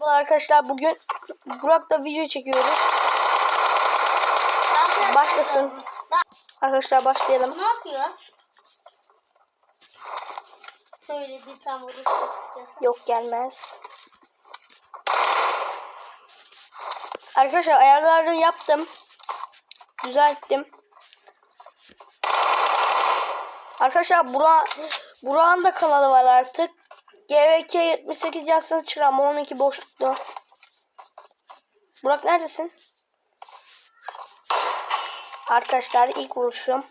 Merhaba arkadaşlar bugün Burak'la video çekiyoruz. Başlasın. Arkadaşlar başlayalım. Ne yapıyor? Şöyle bir tam. Yok gelmez. Arkadaşlar ayarlarını yaptım. Düzelttim. Arkadaşlar Burak Burak'ın da kanalı var artık. GVK 78 yazsanız çıkar ama 12 boşlukta. Burak neredesin? Arkadaşlar ilk vuruşum.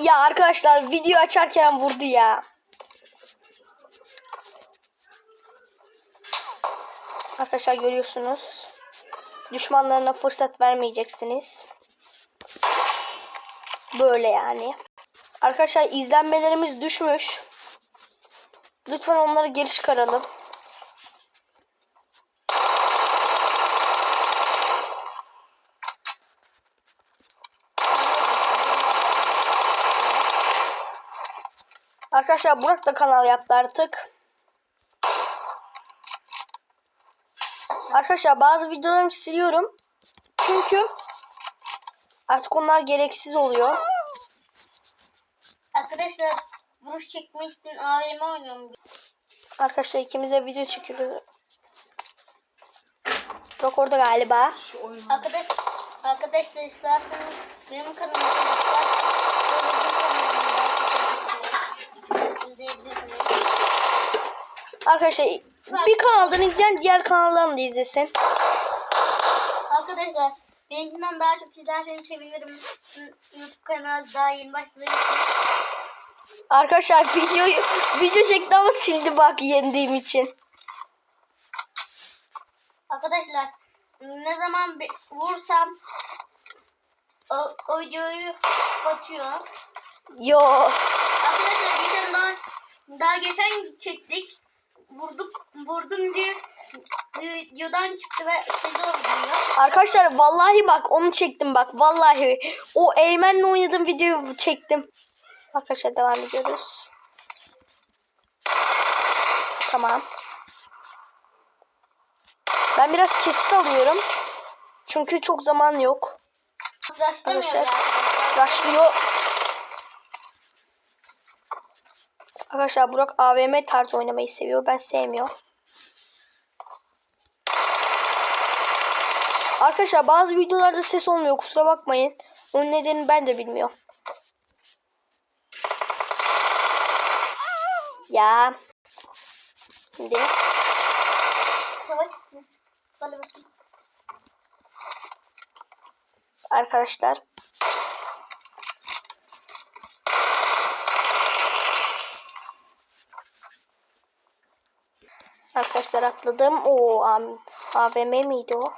Ya arkadaşlar video açarken vurdu ya. Arkadaşlar görüyorsunuz. Düşmanlarına fırsat vermeyeceksiniz. Böyle yani. Arkadaşlar izlenmelerimiz düşmüş. Lütfen onları geri çıkaralım. Arkadaşlar Burak da kanal yaptı artık. Arkadaşlar bazı videolarımı siliyorum. Çünkü artık onlar gereksiz oluyor. Arkadaşlar vuruş çekmek için AVM oynuyorum. Arkadaşlar ikimiz de video çekiyoruz. Burak orada galiba. Arkadaş, arkadaşlar isterseniz benim kanalıma. Arkadaşlar bir kanaldan izleyen diğer kanaldan da izlesin. Arkadaşlar benimkinden daha çok izlerseniz sevinirim. YouTube kanalı daha yeni başladığı. Arkadaşlar videoyu video çekti ama sildi bak yendiğim için. Arkadaşlar ne zaman bir vursam o, o videoyu batıyor. Yo. Arkadaşlar geçen daha, daha geçen çektik. Vurduk vurdum diye videodan çıktı ve size oluyor. Arkadaşlar vallahi bak onu çektim bak vallahi. O Eymen'le oynadığım videoyu çektim. Arkadaşlar devam ediyoruz. Tamam. Ben biraz kesit alıyorum. Çünkü çok zaman yok. Arkadaşlar. Başlıyor. Arkadaşlar Burak AVM tarzı oynamayı seviyor. Ben sevmiyorum. Arkadaşlar bazı videolarda ses olmuyor. Kusura bakmayın. Onun nedenini ben de bilmiyorum. Ya. Şimdi. Arkadaşlar. Arkadaşlar atladım. O AVM miydi o?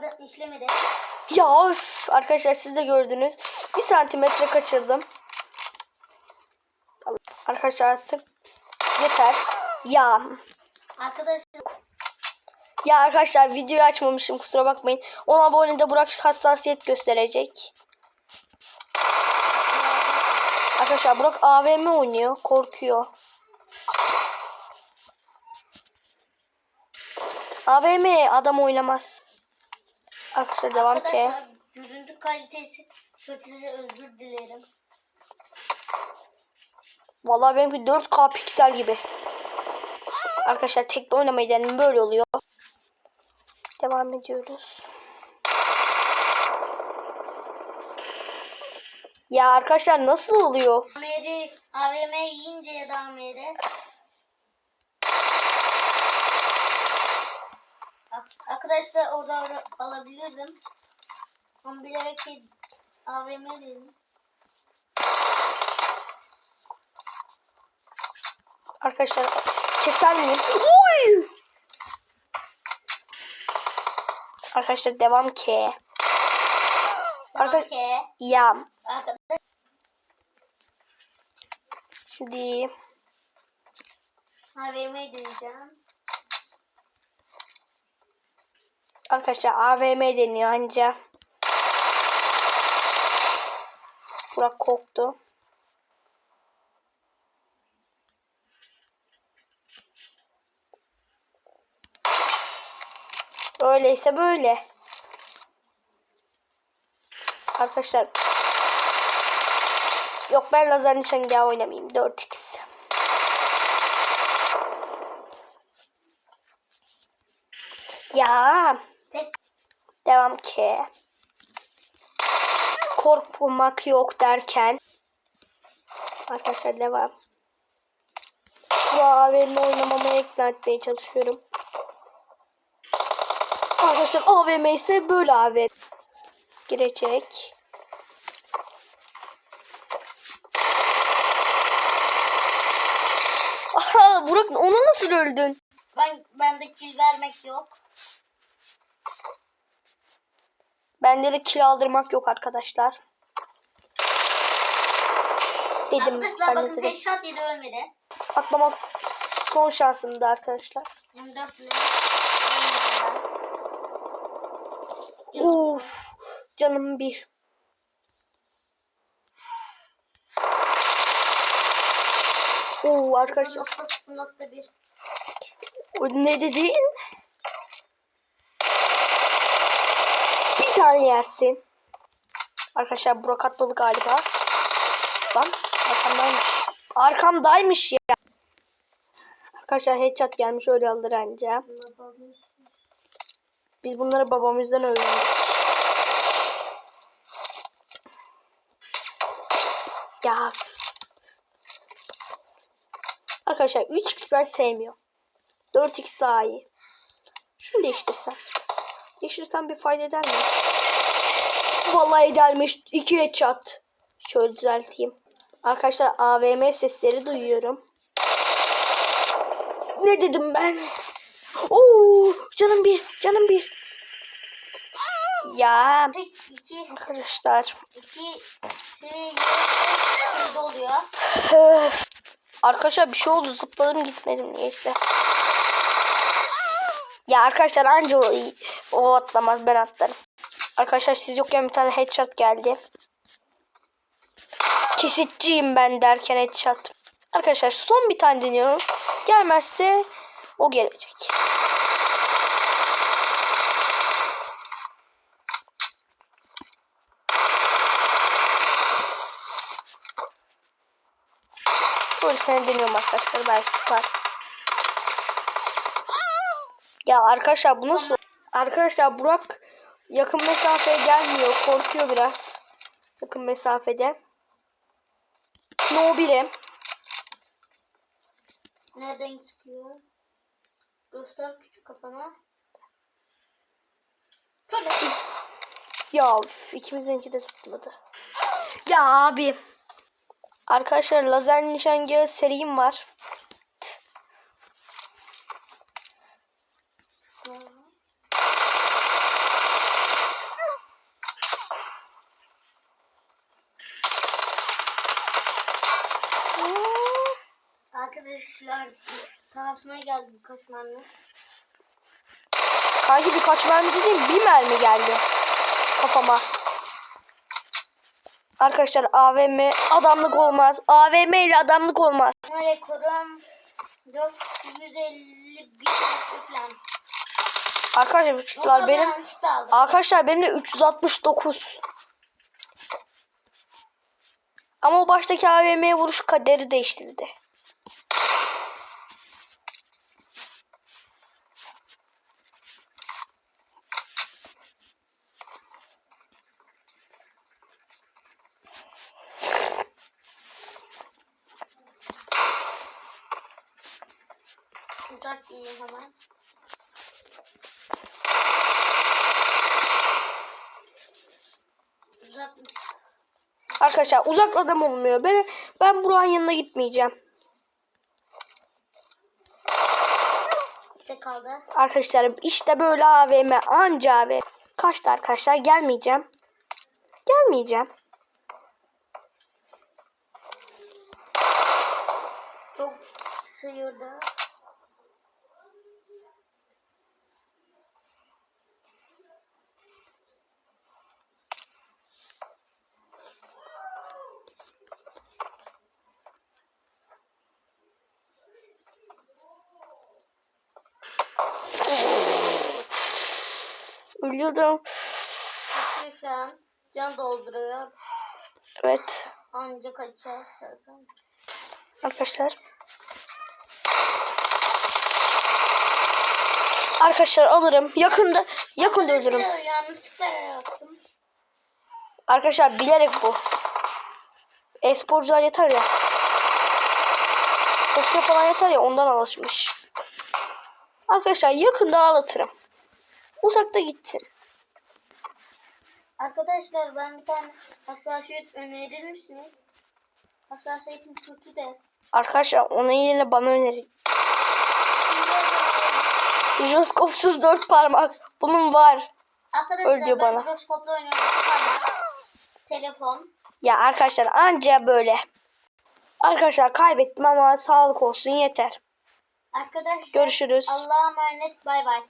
Duvarda işlemedi. Ya öf, arkadaşlar siz de gördünüz. Bir santimetre kaçırdım. Arkadaşlar artık yeter. Ya. Arkadaşlar Ya arkadaşlar videoyu açmamışım kusura bakmayın. 10 abonede Burak hassasiyet gösterecek. Arkadaşlar Burak AVM oynuyor. Korkuyor. AVM adam oynamaz. Arkadaşlar devam ki. Görüntü kalitesi kötüse özür dilerim. Vallahi benimki 4K piksel gibi. Arkadaşlar tek de oynamayı denedim böyle oluyor. Devam ediyoruz. Ya arkadaşlar nasıl oluyor? Ameri AVM yiyince ya da Ameri. Arkadaşlar orada alabilirdim. Ama bilerek şey AVM dedim. Arkadaşlar keser miyim? Uy! Arkadaşlar devam ki. Arkadaş- Okey. Ya Arkadaşlar şimdi AVM deneyeceğim. Arkadaşlar AVM deniyor anca. Burak koktu. Öyleyse böyle. Arkadaşlar. Yok ben lazer nişangahı oynamayayım. 4x. Ya. Devam ki. Korkmak yok derken. Arkadaşlar devam. AVM oynamamaya ikna etmeye çalışıyorum. Arkadaşlar AVM ise böyle AVM. Girecek. Aha Burak ona nasıl öldün? ben bende kill vermek yok. Bende de kill aldırmak yok arkadaşlar. Dedim. Arkadaşlar bakın dedim. headshot yedi ölmedi. Atlamak son şansımdı arkadaşlar. M4 ile Uf, canım bir. Oo arkadaşlar Nokta sıfır nokta bir. o ne dedin? Tane yersin. Arkadaşlar Burak atladı galiba. Lan arkamdaymış. Arkamdaymış ya. Arkadaşlar headshot gelmiş öyle alır anca. Biz bunları babamızdan öğrendik. Ya. Arkadaşlar 3x ben sevmiyorum. 4x daha iyi. Şunu değiştirsem. Değiştirsem bir fayda eder mi? Vallahi edermiş. 2 headshot. Şöyle düzelteyim. Arkadaşlar AVM sesleri duyuyorum. Ne dedim ben? Oo, canım bir, canım bir. Ya iki arkadaşlar. iki oluyor. Arkadaşlar bir şey oldu zıpladım gitmedim neyse. Ya arkadaşlar anca o, atlamaz ben atlarım. Arkadaşlar siz yokken bir tane headshot geldi. Kesitçiyim ben derken headshot. Arkadaşlar son bir tane deniyorum. Gelmezse o gelecek. Sene deniyorum arkadaşlar belki tutar. Ya arkadaşlar bu nasıl? Arkadaşlar Burak yakın mesafeye gelmiyor. Korkuyor biraz. Yakın mesafede. No 1'e. Nereden çıkıyor? Göster küçük kafana. Şöyle. Ya ikimizinki de tutmadı. Ya abi. Arkadaşlar lazer nişangahı serim var. Arkadaşlar karşıma geldi birkaç mermi. Kanki birkaç mermi dediğim bir mermi geldi. Kafama. Arkadaşlar AVM adamlık olmaz. AVM ile adamlık olmaz. Rekorum 451 metre falan. Arkadaşlar da benim arkadaşlar benim de 369. Ama o baştaki AVM'ye vuruş kaderi değiştirdi. Uzak yiyeyim hemen. Uzak Arkadaşlar uzakladım olmuyor. Ben ben Burak'ın yanına gitmeyeceğim. kaldı. Arkadaşlar işte böyle AVM anca AVM. Kaçtı arkadaşlar gelmeyeceğim. Gelmeyeceğim. Çok sıyırdı. Ölüyordum. Kaçıyor şu an. Can dolduruyor. Evet. Anca kaçar zaten. Arkadaşlar. Arkadaşlar alırım. Yakında yakında öldürürüm. Yanlışlıkla yaptım. Arkadaşlar bilerek bu. E-sporcular yeter ya. Sesle falan yeter ya ondan alışmış. Arkadaşlar yakında ağlatırım. Uzakta gitsin. Arkadaşlar ben bir tane hassasiyet önerir misiniz? Hassasiyetim kötü de. Arkadaşlar onun yerine bana önerin. Jiroskopsuz dört parmak. Bunun var. Arkadaşlar Öl diyor bana. Roskop'la oynuyorum. Telefon. Ya arkadaşlar anca böyle. Arkadaşlar kaybettim ama sağlık olsun yeter. Arkadaşlar Görüşürüz. Allah'a emanet bay bay.